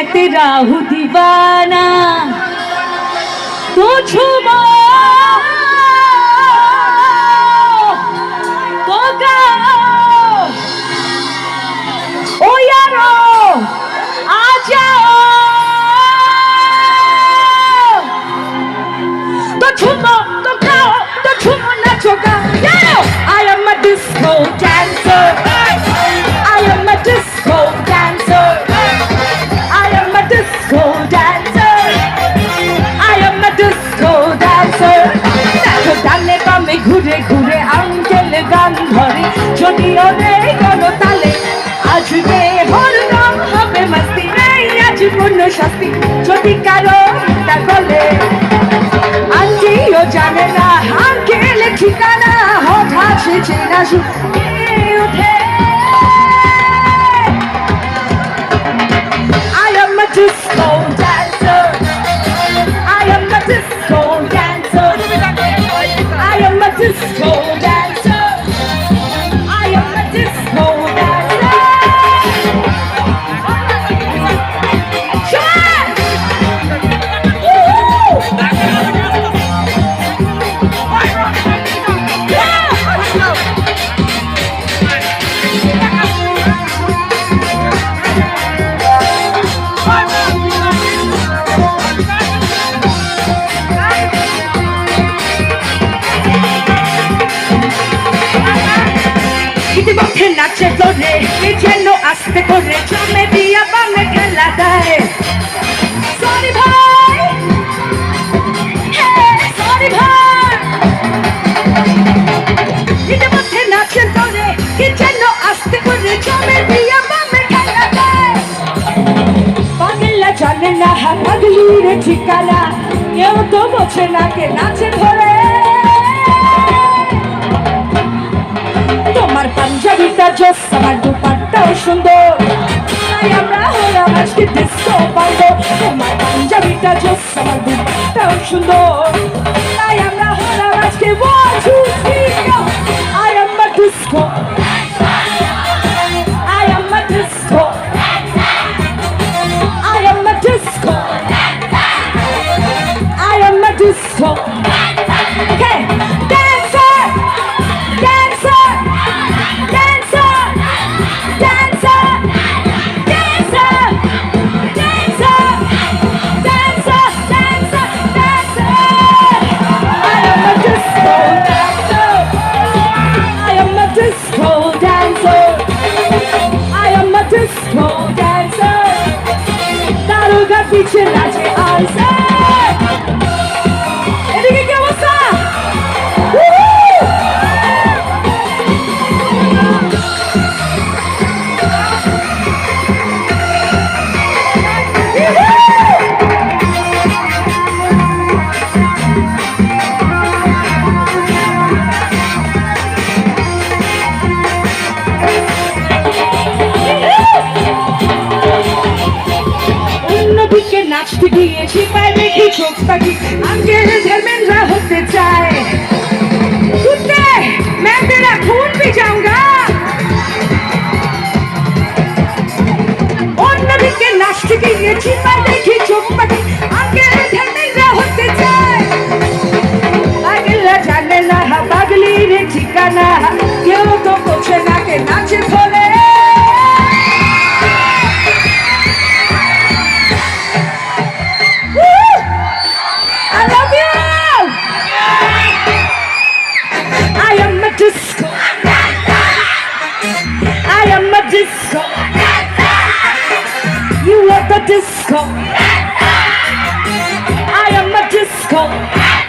मैं तेरा हूँ दीवाना तो বামে ঘুরে ঘুরে আঙ্কেল গান ধরে। যদিও নেই কোনো তালে আসবে হরদম হবে মস্তি, নেই আজ পূর্ণ শাস্তি। যদি কারও তা গলে আন্টিও জানে না আঙ্কেল ঠিকানা হঠাৎ সে চেনা নাচে এ যেন আস্তে করে, জমে দিয়া বামে খেলা দেয়। সরি ভাই। সরি ভাই। আস্তে করে, জমে দিয়া বামে খেলা দেয়। পাগলা জানে ঠিকানা, কেউ তো বোঝে না কে নাচে ধরে। তোমার পাঞ্জাবিটা জোস আমার দুপাটটাও সুন্দর। আমরা হলাম আজকে ডিস্কো পারব। তোমার পাঞ্জাবিটা জোস আমার দুপাটটাও সুন্দর। তাই Should I treat ourselves? ที่ดีชีพ the disco. I am a disco.